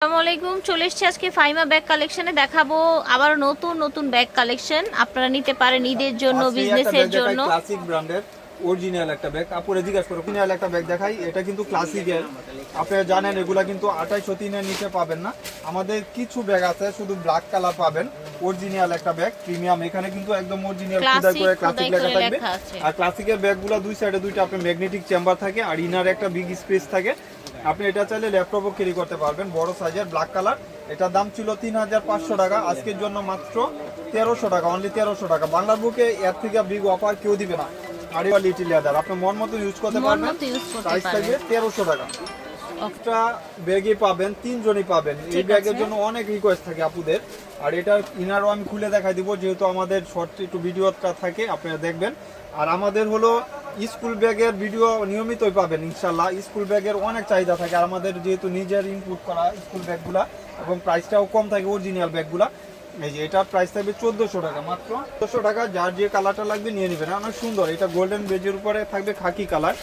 আসসালামু আলাইকুম চলে এসেছি আজকে ফাইমা ব্যাগ কালেকশনে। দেখাবো আবার নতুন নতুন ব্যাগ কালেকশন। আপনারা নিতে পারেন ঈদের জন্য বিজনেসের জন্য। ক্লাসিক ব্র্যান্ডের অরিজিনাল একটা ব্যাগ। আপুরে জিজ্ঞাসা করো অরিজিনাল একটা ব্যাগ দেখাই এটা কিন্তু ক্লাসিকের আপনারা জানেন এগুলা কিন্তু আঠাইশো তিনের নিচে পাবেন না। আমাদের কিছু ব্যাগ আছে শুধু ব্ল্যাক কালার পাবেন। অরিজিনাল একটা ব্যাগ প্রিমিয়াম এখানে কিন্তু একদম অরিজিনাল খুদাই করে ক্লাসিক লেখা থাকবে আর ক্লাসিকের ব্যাগগুলো দুই সাইডে দুইটা আপনার ম্যাগনেটিক চেম্বার থাকে আর ইনার একটা বিগ স্পেস থাকে। আপনি এটা চাইলে ল্যাপটপও ক্যারি করতে পারবেন বড় সাইজের ব্ল্যাক কালার এটার দাম ছিল তিন হাজার পাঁচশো টাকা আজকের জন্য মাত্র তেরোশো টাকা অনলি তেরোশো টাকা। বাংলার বুকে এর থেকে বিগ অফার কেউ দিবে না। আর লিটিল লেদার আপনি মন মতো ইউজ করতে পারবেন। থাকবে তেরোশো টাকা। একটা ব্যাগে পাবেন তিনজনই পাবেন। এই ব্যাগের জন্য অনেক রিকোয়েস্ট থাকে আপুদের। আর এটা ইনারও আমি খুলে দেখাই দিব যেহেতু আমাদের শর্ট একটু ভিডিওটা থাকে আপনারা দেখবেন। আর আমাদের হলো স্কুল ব্যাগের ভিডিও নিয়মিতই পাবেন ইনশাল্লাহ স্কুল ব্যাগের অনেক চাহিদা থাকে আর আমাদের যেহেতু নিজের ইনপুট করা স্কুল ব্যাগগুলা এবং প্রাইসটাও কম থাকে অরিজিনাল ব্যাগগুলা। এই যে এটা প্রাইস থাকবে চোদ্দশো টাকা মাত্র চোদ্দশো টাকা। যার যে কালারটা লাগবে নিয়ে নেবেন। অনেক সুন্দর এটা গোল্ডেন বেজের উপরে থাকবে খাকি কালার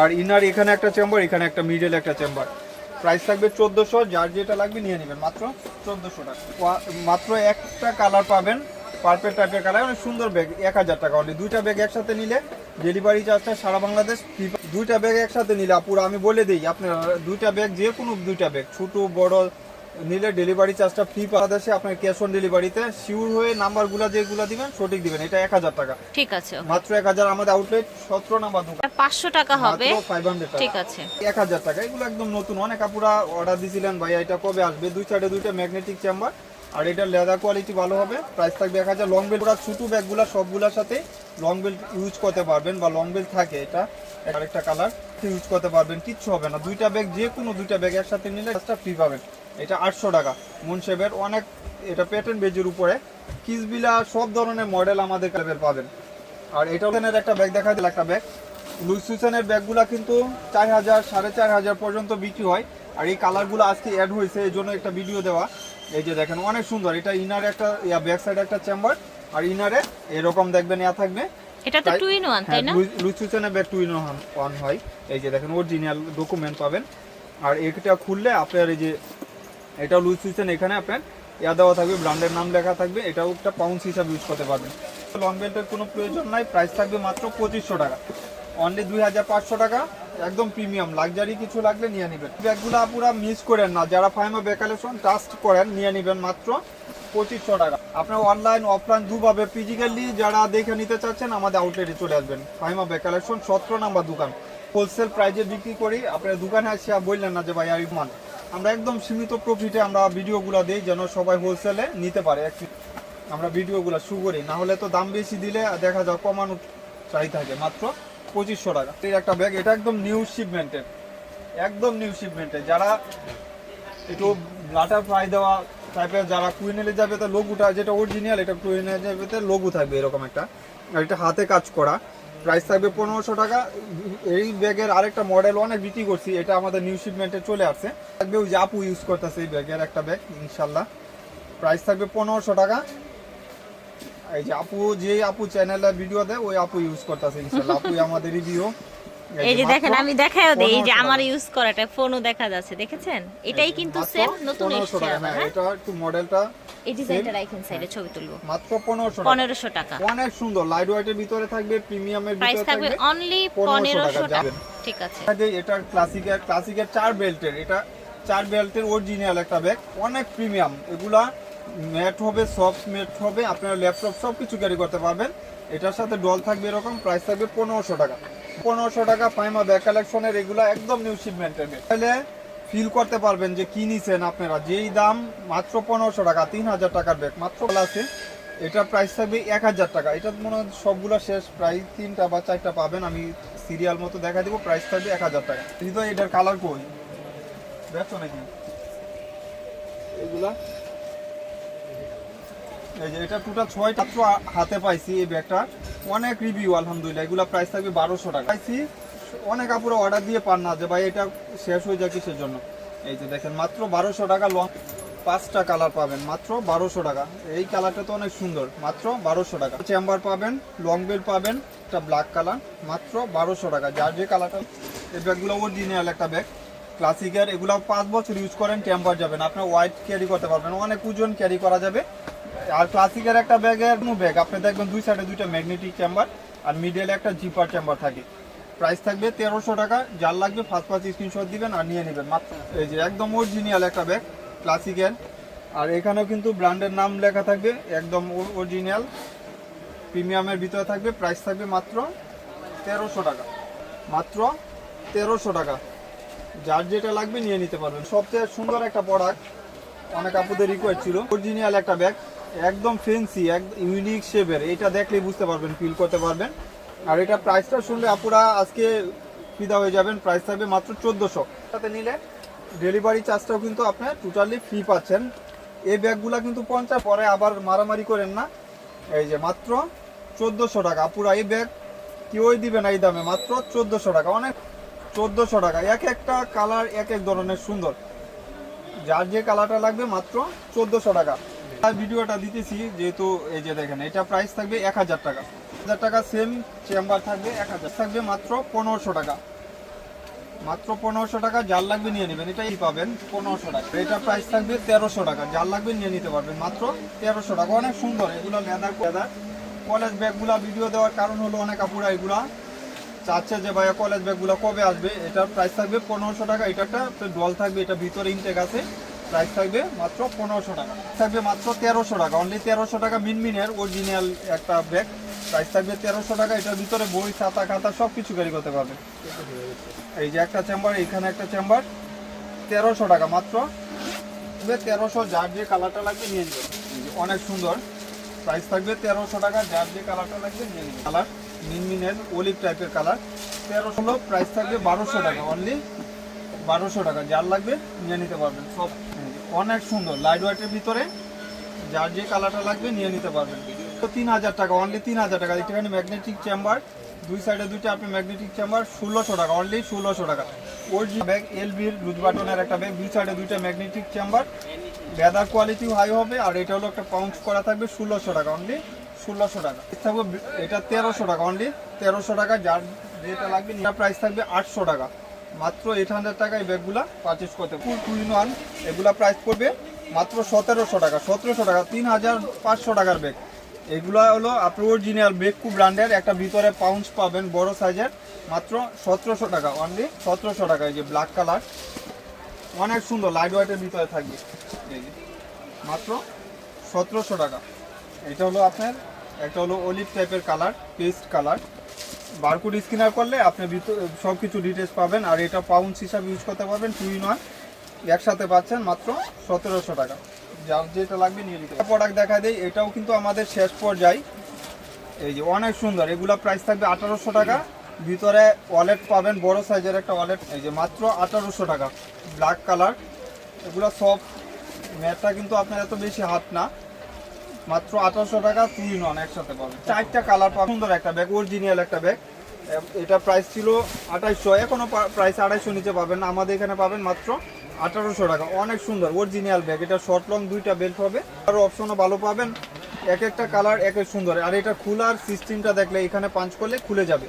আর ইনার এখানে একটা চেম্বার, এখানে একটা মিডল একটা চেম্বার। প্রাইস থাকবে চোদ্দোশো, যার যেটা লাগবে নিয়ে নেবেন। মাত্র চোদ্দোশো টাকা। মাত্র একটা কালার পাবেন পার্পেল টাইপের কালার অনেক সুন্দর ব্যাগ এক হাজার টাকা অনলি দুইটা ব্যাগ একসাথে নিলে ডেলিভারি চার্জটা সারা বাংলাদেশ দুইটা ব্যাগ একসাথে নিলে পুরো আমি বলে দিই, আপনার দুইটা ব্যাগ যে কোনো দুইটা ব্যাগ ছোটো, বড় নিলে ডেলিভারি চার্জটা ফ্রি বাংলাদেশে আপনার ক্যাশ অন ডেলিভারিতে শিওর হয়ে নাম্বারগুলো যেগুলো দিবেন সঠিক দিবেন। এটা এক হাজার টাকা। ঠিক আছে। মাত্র এক হাজার আমাদের আউটলেট সতেরো নাম্বার দোকান। পাঁচশো টাকা হবে। ফাইভ হান্ড্রেড টাকা। ঠিক আছে। এক হাজার টাকা। এগুলো একদম নতুন। অনেক আপুরা অর্ডার দিয়েছিলেন ভাই এটা কবে আসবে? দুই সাইডে দুইটা ম্যাগনেটিক চেম্বার আর এটা লেদার কোয়ালিটি ভালো হবে। প্রাইস থাকবে এক হাজার। লং বেল্ট পুরা ছোটো ব্যাগগুলা সবগুলোর সাথে লং বেল্ট ইউজ করতে পারবেন বা লং বেল্ট থাকে এটা। আরেকটা কালার ইউজ করতে পারবেন। কিচ্ছু হবে না। দুইটা ব্যাগ যে কোনো দুইটা ব্যাগ একসাথে নিলে একটা ফ্রি পাবেন। এটা আটশো টাকা। মুনশেবের অনেক এটা প্যাটার্ন বেজের উপরে। কিসবিলা সব ধরনের মডেল আমাদের কাছে পাবেন। আর এটা ওখানের একটা ব্যাগ দেখা দিল একটা ব্যাগ লুই সুইসেনের ব্যাগগুলা কিন্তু চার হাজার সাড়ে চার হাজার পর্যন্ত বিক্রি হয়। আর এই কালারগুলো আজকে অ্যাড হয়েছে এই জন্য একটা ভিডিও দেওয়া। এই যে দেখেন অনেক সুন্দর। এটা ইনারে একটা ইয়া ব্যাক সাইড একটা চেম্বার আর ইনারে এরকম দেখবেন ইয়া থাকবে। এটা তো টু ইন ওয়ান তাই না? লুই সুইসেনের ব্যাগ টু ইন ওয়ান হয়। এই যে দেখেন অরিজিনাল ডকুমেন্ট পাবেন। আর এটা খুললে আপনার এই যে এটা লুই সুইসেন এখানে আপনার ইয়া দেওয়া থাকবে, ব্র্যান্ডের নাম লেখা থাকবে, এটাও একটা পাউন্স হিসাবে ইউজ করতে পারবেন। লং বেল্টের কোনো প্রয়োজন নাই প্রাইস থাকবে মাত্র পঁচিশশো টাকা। অনলি দুই হাজার পাঁচশো টাকা, একদম প্রিমিয়াম লাক্সারি কিছু লাগলে নিয়ে নেবেন। ব্যাগগুলো পুরো মিস করেন না, যারা ফাইমা ব্যাগ কালেকশন ট্রাস্ট করেন, নিয়ে নেবেন মাত্র পঁচিশশো টাকা। আপনার অনলাইন অফলাইন দুভাবে ফিজিক্যালি যারা দেখে নিতে চাচ্ছেন, আমাদের আউটলেটে চলে আসবেন। ফাইমা বেকালেশন সতেরো নাম্বার দোকান। হোলসেল প্রাইজে বিক্রি করি, আপনার দোকানে আসে বললেন না যে, ভাই আরিফমান আমরা একদম সীমিত প্রফিটে আমরা ভিডিওগুলো দিই যেন সবাই হোলসেলে নিতে পারে। আমরা ভিডিওগুলো শু করি। না হলে তো দাম বেশি দিলে দেখা যায় কমানো চাই থাকে মাত্র পঁচিশশো টাকা। এই একটা ব্যাগ এটা একদম নিউ শিপমেন্টের একদম নিউ শিপমেন্টের যারা একটু লাটার ফ্রাই দেওয়া টাইপের যারা কুইনেলে যাবে তো লঘুটা যেটা অরিজিনাল এটা কুইনে যাবে লঘু থাকবে এরকম একটা। আর এটা হাতে কাজ করা। প্রাইস থাকবে পনেরোশো টাকা। এই ব্যাগের আরেকটা মডেল অনেক বিক্রি করছি এটা আমাদের নিউ শিপমেন্টে চলে আসছে। থাকবে ওই যে আপু ইউজ করতেছে এই ব্যাগের একটা ব্যাগ ইনশাল্লাহ প্রাইস থাকবে পনেরোশো টাকা। এই যে আপু যে আপু চ্যানেলে ভিডিও দেয় ওই আপু ইউজ করতেছে ইনশাল্লাহ আপু আমাদের রিভিউ এই যে দেখেন আমি দেখাও দেই এই যে আমার ইউজ করাটা ফোনও দেখা যাচ্ছে দেখেছেন? এটাই কিন্তু সেম নতুন এসেছে হ্যাঁ, হ্যাঁ? এটা একটু মডেলটা এই ডিজাইনটা রাখেন সাইডে ছবি তুলবো। মাত্র পনেরোশো টাকা। পনেরোশো টাকা। অনেক সুন্দর। লাইট ওয়েটের ভিতরে থাকবে প্রিমিয়ামের ভিতরে থাকবে অনলি 1500 টাকা। ঠিক আছে। এটা ক্লাসিকের ক্লাসিকের চার বেল্টের এটা চার বেল্টের অরিজিনাল একটা ব্যাগ অনেক প্রিমিয়াম এগুলা ম্যাট হবে সফট ম্যাট হবে আপনার ল্যাপটপ সব কিছু ক্যারি করতে পারবেন। এটার সাথে ডল থাকবে এরকম প্রাইস থাকবে পনেরোশো টাকা। পনেরোশো টাকা ফাইমা ব্যাগ কালেকশনের এগুলা একদম নিউ শিপমেন্টের ব্যাগ তাহলে ফিল করতে পারবেন যে কি নিছেন আপনারা। যেই দাম মাত্র পনেরোশো টাকা, তিন হাজার টাকার ব্যাগ। মাত্র আছে, এটা প্রাইস থাকবে এক হাজার টাকা। এটা মনে হয় সবগুলো শেষ। প্রায় তিনটা বা চারটা পাবেন। আমি সিরিয়াল মতো দেখা দিব প্রাইস থাকবে এক হাজার টাকা। কিন্তু এটার কালার কই? দেখছ নাকি? এগুলা? এই যে, এটা টোটাল ছয় মাত্র হাতে পাইছি এই ব্যাগটা। অনেক রিভিউ আলহামদুলিল্লাহ। এগুলা প্রাইস থাকবে বারোশো টাকা। পাইছি অনেক আপুরা অর্ডার দিয়ে পান না যে, ভাই, এটা শেষ হয়ে যায় কিসের জন্য? এই যে দেখেন, মাত্র বারোশো টাকা লং, পাঁচটা কালার পাবেন, মাত্র বারোশো টাকা। এই কালারটা তো অনেক সুন্দর, মাত্র বারোশো টাকা। চেম্বার পাবেন লং বেল পাবেন, একটা ব্ল্যাক কালার মাত্র বারোশো টাকা। যার যে কালারটা এই ব্যাগগুলো অরিজিনাল একটা ব্যাগ ক্লাসিকের এগুলো পাঁচ বছর ইউজ করেন টেম্পার যাবেন। আপনার হোয়াইট ক্যারি করতে পারবেন, অনেক ওজন ক্যারি করা যাবে। আর ক্লাসিকের একটা ব্যাগের ব্যাগ আপনি দেখবেন দুই সাইডে দুইটা ম্যাগনেটিক চেম্বার আর মিডলে একটা জিপার চেম্বার থাকে। প্রাইস থাকবে তেরোশো টাকা, যার লাগবে ফার্স্ট ফার্স্ট স্ক্রিনশট দিবেন আর নিয়ে নেবেন। মাত্র এই যে একদম অরিজিনাল একটা ব্যাগ ক্লাসিক্যাল আর এখানেও কিন্তু ব্র্যান্ডের নাম লেখা থাকবে, একদম অরিজিনাল প্রিমিয়ামের ভিতরে থাকবে প্রাইস থাকবে মাত্র তেরোশো টাকা। মাত্র তেরোশো টাকা। যার যেটা লাগবে নিয়ে নিতে পারবেন। সবচেয়ে সুন্দর একটা প্রোডাক্ট অনেক আপুদের রিকোয়েস্ট ছিল। অরিজিনাল একটা ব্যাগ একদম ফেন্সি এক ইউনিক শেপের এটা দেখলেই বুঝতে পারবেন ফিল করতে পারবেন। আর এটা প্রাইসটা শুনলে আপুরা আজকে ফিদা হয়ে যাবেন। প্রাইস থাকবে মাত্র চোদ্দোশো। সাথে নিলে ডেলিভারি চার্জটাও কিন্তু আপনার টোটালি ফ্রি পাচ্ছেন। এই ব্যাগগুলো কিন্তু পঞ্চাশ, পরে আবার মারামারি করেন না। এই যে মাত্র চোদ্দোশো টাকা। আপুরা, এই ব্যাগ কেউই দিবে না এই দামে। মাত্র চোদ্দোশো টাকা। অনেক চোদ্দোশো টাকা। এক একটা কালার এক এক ধরনের সুন্দর। যার যে কালারটা লাগবে মাত্র চোদ্দোশো টাকা। ভিডিওটা দিতেছি, যেহেতু এই যে দেখেন, এটা প্রাইস থাকবে এক হাজার টাকা। হাজার টাকা সেম চেম্বার থাকবে এক হাজার। থাকবে মাত্র পনেরোশো টাকা। মাত্র পনেরোশো টাকা, যার লাগবে নিয়ে নেবেন। এটাই পাবেন পনেরোশো টাকা। এটা প্রাইস থাকবে তেরোশো টাকা। যার লাগবে নিয়ে নিতে পারবেন মাত্র তেরোশো টাকা। অনেক সুন্দর। এগুলো লেদার লেদার কলেজ ব্যাগগুলা ভিডিও দেওয়ার কারণ হলো অনেক আপুরা এগুলা চাচ্ছে যে, ভাইয়া কলেজ ব্যাগগুলো কবে আসবে? এটার প্রাইস থাকবে পনেরোশো টাকা। এটা একটা ডল থাকবে। এটা ভিতরে ইনটেক আছে। প্রাইস থাকবে মাত্র পনেরোশো টাকা। থাকবে মাত্র তেরোশো টাকা। অনলি তেরোশো টাকা মিনমিনের অরিজিনাল একটা ব্যাগ প্রাইস থাকবে তেরোশো টাকা। এটার ভিতরে বই, খাতা খাতা সব কিছু ক্যারি করতে পারবে। এই যে একটা চেম্বার এখানে একটা চেম্বার তেরোশো টাকা মাত্র। তেরোশো, যার যে কালারটা লাগবে নিয়ে নেবেন অনেক সুন্দর। প্রাইস থাকবে তেরোশো টাকা, যার যে কালারটা লাগবে নিয়ে নেবেন কালার মিনমিনের অলিভ টাইপের কালার তেরোশো প্রাইস থাকবে বারোশো টাকা। অনলি বারোশো টাকা। যার লাগবে নিয়ে নিতে পারবেন সব অনেক সুন্দর লাইট ওয়াইটের ভিতরে যার যে কালারটা লাগবে নিয়ে নিতে পারবেন। তো তিন হাজার টাকা অনলি তিন হাজার টাকা। এখানে ম্যাগনেটিক চেম্বার দুই সাইডে দুইটা আপনি ম্যাগনেটিক চেম্বার ষোলোশো টাকা অনলি ষোলোশো টাকা। ওর যে ব্যাগ এলবির লুজ বাটনের একটা ব্যাগ দুই সাইডে দুইটা ম্যাগনেটিক চেম্বার লেদার কোয়ালিটিও হাই হবে, আর এটা হলো একটা পাউন্স করা থাকবে ষোলোশো টাকা অনলি ষোলোশো টাকা। থাকবে, এটা তেরোশো টাকা অনলি তেরোশো টাকা, যার যেটা লাগবে প্রাইস থাকবে আটশো টাকা। মাত্র এইট হান্ড্রেড টাকা এই ব্যাগগুলা পারচেস করতে ফুল টু ইন ওয়ান এগুলা প্রাইস পড়বে মাত্র সতেরোশো টাকা সতেরোশো টাকা, তিন হাজার পাঁচশো টাকার ব্যাগ এগুলো হলো আপনার অরিজিনাল বেকু ব্র্যান্ডের একটা ভিতরে পাউন্স পাবেন, বড় সাইজের মাত্র সতেরোশো টাকা অনলি সতেরোশো টাকা, এই যে ব্ল্যাক কালার অনেক সুন্দর লাইট ওয়াইটের ভিতরে থাকবে। এই মাত্র সতেরোশো টাকা। এটা হলো আপনার একটা হলো অলিভ টাইপের colour paste colour barcode scanner করলে আপনি ভিতর সব কিছু ডিটেলস পাবেন, আর এটা পাউন্স হিসাবে ইউজ করতে পারবেন টু ইন ওয়ান একসাথে পাচ্ছেন মাত্র সতেরোশো টাকা। যার যেটা লাগবে নিয়ে নিতে প্রোডাক্ট দেখা দেয় এটাও কিন্তু আমাদের শেষ পর্যায়ে। এই যে অনেক সুন্দর, এগুলা প্রাইস থাকবে আঠারোশো টাকা। ভিতরে ওয়ালেট পাবেন, বড় সাইজের একটা ওয়ালেট এই যে মাত্র আঠারোশো টাকা ব্ল্যাক কালার এগুলো সব ম্যাটটা কিন্তু আপনার এত বেশি হাত না। মাত্র আঠারোশো টাকা তুই নন একসাথে পাবেন। চারটা কালার পাবেন। সুন্দর একটা ব্যাগ অরিজিনাল একটা ব্যাগ এটা প্রাইস ছিল আঠাইশশো এখনও প্রাইস আড়াইশো নিচে পাবেন আমাদের এখানে পাবেন মাত্র আঠারোশো টাকা। অনেক সুন্দর অরিজিনাল ব্যাগ এটা শর্ট লং দুইটা বেল্ট হবে। আরও অপশনও ভালো পাবেন। এক একটা কালার এক এক সুন্দর। আর এটা খোলার সিস্টেমটা দেখলে এখানে পাঞ্চ করলে খুলে যাবে।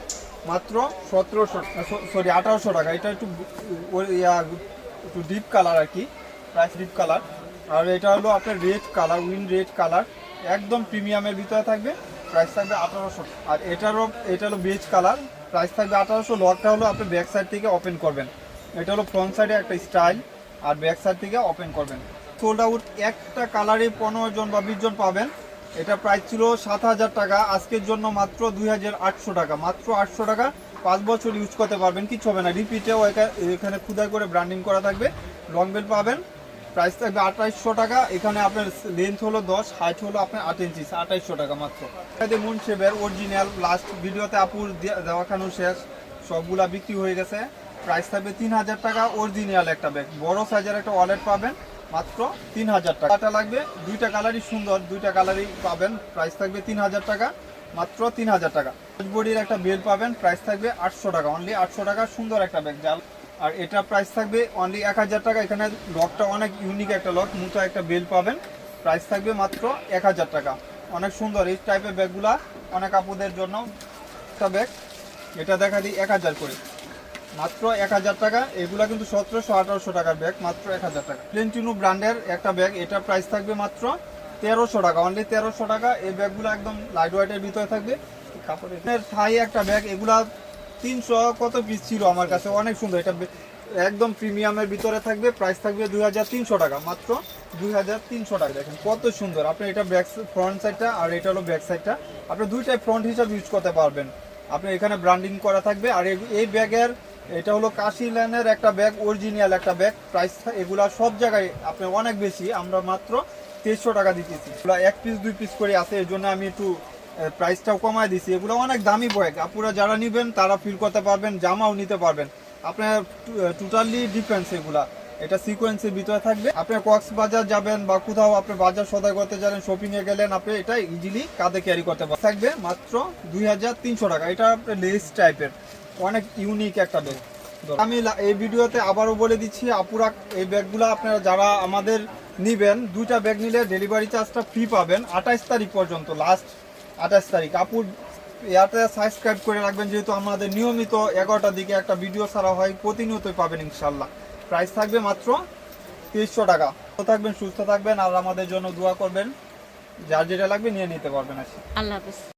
মাত্র সতেরোশো সরি আঠারোশো টাকা। এটা একটু একটু ডিপ কালার আর কি। প্রাইস ডিপ কালার আর এটা হলো আপনার red colour wine red colour একদম প্রিমিয়ামের ভিতরে থাকবে প্রাইস থাকবে আঠারোশো। আর এটারও, এটা হলো বেজ কালার প্রাইস থাকবে আঠারোশো। লকটা হলো আপনি ব্যাক সাইড থেকে ওপেন করবেন। এটা হলো ফ্রন্ট সাইডে একটা স্টাইল আর ব্যাক সাইড থেকে ওপেন করবেন। সোল্ড আউট একটা কালারে পনেরো জন বা বিশ জন পাবেন। এটা প্রাইস ছিল সাত হাজার টাকা, আজকের জন্য মাত্র দুই হাজার আটশো টাকা। মাত্র আটশো টাকা, পাঁচ বছর ইউজ করতে পারবেন কিছু হবে না। রিপিটেও এখানে খুদাই করে ব্র্যান্ডিং করা থাকবে। লং বেল পাবেন। প্রাইস থাকবে আঠাইশশো টাকা। এখানে আপনার লেন্থ হলো দশ হাইট হলো আপনার আট ইঞ্চি আঠাইশশো টাকা মাত্র। এটাতে মুন শেপের অরিজিনাল লাস্ট ভিডিওতে আপুর দেওয়াখানো শেষ। সবগুলা বিক্রি হয়ে গেছে। প্রাইস থাকবে তিন হাজার টাকা অরিজিনাল একটা ব্যাগ বড় সাইজের একটা ওয়ালেট পাবেন, মাত্র তিন হাজার টাকাটা লাগবে দুইটা কালারই সুন্দর, দুইটা কালারই পাবেন। প্রাইস থাকবে তিন হাজার টাকা, মাত্র তিন হাজার টাকা। বডির একটা বেল পাবেন প্রাইস থাকবে আটশো টাকা অনলি আটশো টাকা, সুন্দর একটা ব্যাগ জাল আর এটা প্রাইস থাকবে অনলি এক হাজার টাকা। এখানে লকটা অনেক ইউনিক একটা লক মুতো একটা বেল পাবেন। প্রাইস থাকবে মাত্র এক হাজার টাকা। অনেক সুন্দর এই টাইপের ব্যাগগুলা অনেক আপুদের জন্য একটা ব্যাগ এটা দেখা দিই এক হাজার করে। মাত্র এক হাজার টাকা। এগুলা কিন্তু সতেরোশো, আঠারোশো টাকার ব্যাগ মাত্র এক হাজার টাকা। প্লেন্টিনো ব্র্যান্ডের একটা ব্যাগ এটা প্রাইস থাকবে মাত্র তেরোশো টাকা। অনলি তেরোশো টাকা। এই ব্যাগগুলো একদম লাইট ওয়েটের ভিতরে থাকবে। কাপড়ের থাই একটা ব্যাগ এগুলা তিনশো কত পিস ছিল আমার কাছে? অনেক সুন্দর। এটা একদম প্রিমিয়ামের ভিতরে থাকবে প্রাইস থাকবে দুই হাজার তিনশো টাকা। মাত্র দুই হাজার তিনশো টাকা। দেখেন কত সুন্দর। আপনি এটা ব্যাক ফ্রন্ট সাইডটা আর এটা হলো ব্যাক সাইডটা আপনি দুইটাই ফ্রন্ট হিসাবে ইউজ করতে পারবেন। আপনি এখানে ব্র্যান্ডিং করা থাকবে। আর এই- ব্যাগের এটা হলো কাশি ল্যানের একটা ব্যাগ অরিজিনাল একটা ব্যাগ প্রাইস এগুলা সব জায়গায় আপনি অনেক বেশি। আমরা মাত্র তেইশশো টাকা দিতেছি। এক পিস দুই পিস করে আছে। এর জন্য আমি একটু প্রাইসটাও কমায় দিছি। এগুলো অনেক দামি ব্যাগ আপুরা যারা নেবেন, তারা ফিল করতে পারবেন, জামাও নিতে পারবেন। আপনার টোটালি ডিফারেন্স এগুলা। এটা সিকোয়েন্সের ভিতরে থাকবে। আপনি কক্সবাজার যাবেন বা কোথাও আপনি বাজার সদাই করতে যাবেন শপিং এ গেলেন, আপনি এটা ইজিলি কাঁধে ক্যারি করতে পারবেন। থাকবে মাত্র দুই হাজার তিনশো টাকা। এটা আপনার লেস টাইপের অনেক ইউনিক একটা ব্যাগ আমি এই ভিডিওতে আবারও বলে দিচ্ছি, আপুরা এই ব্যাগগুলো আপনারা যারা আমাদের নিবেন, দুইটা ব্যাগ নিলে ডেলিভারি চার্জটা ফ্রি পাবেন। আঠাইশ তারিখ পর্যন্ত লাস্ট আঠাশ তারিখ। আপুর ইয়াতে সাবস্ক্রাইব করে রাখবেন, যেহেতু আমাদের নিয়মিত এগারোটার দিকে একটা ভিডিও ছাড়া হয়, প্রতিনিয়তই পাবেন ইনশাল্লাহ। প্রাইস থাকবে মাত্র তিরিশশো টাকা। তো থাকবেন, সুস্থ থাকবেন, আর আমাদের জন্য দোয়া করবেন। যার যেটা লাগবে নিয়ে নিতে পারবেন আল্লাহ হাফেজ।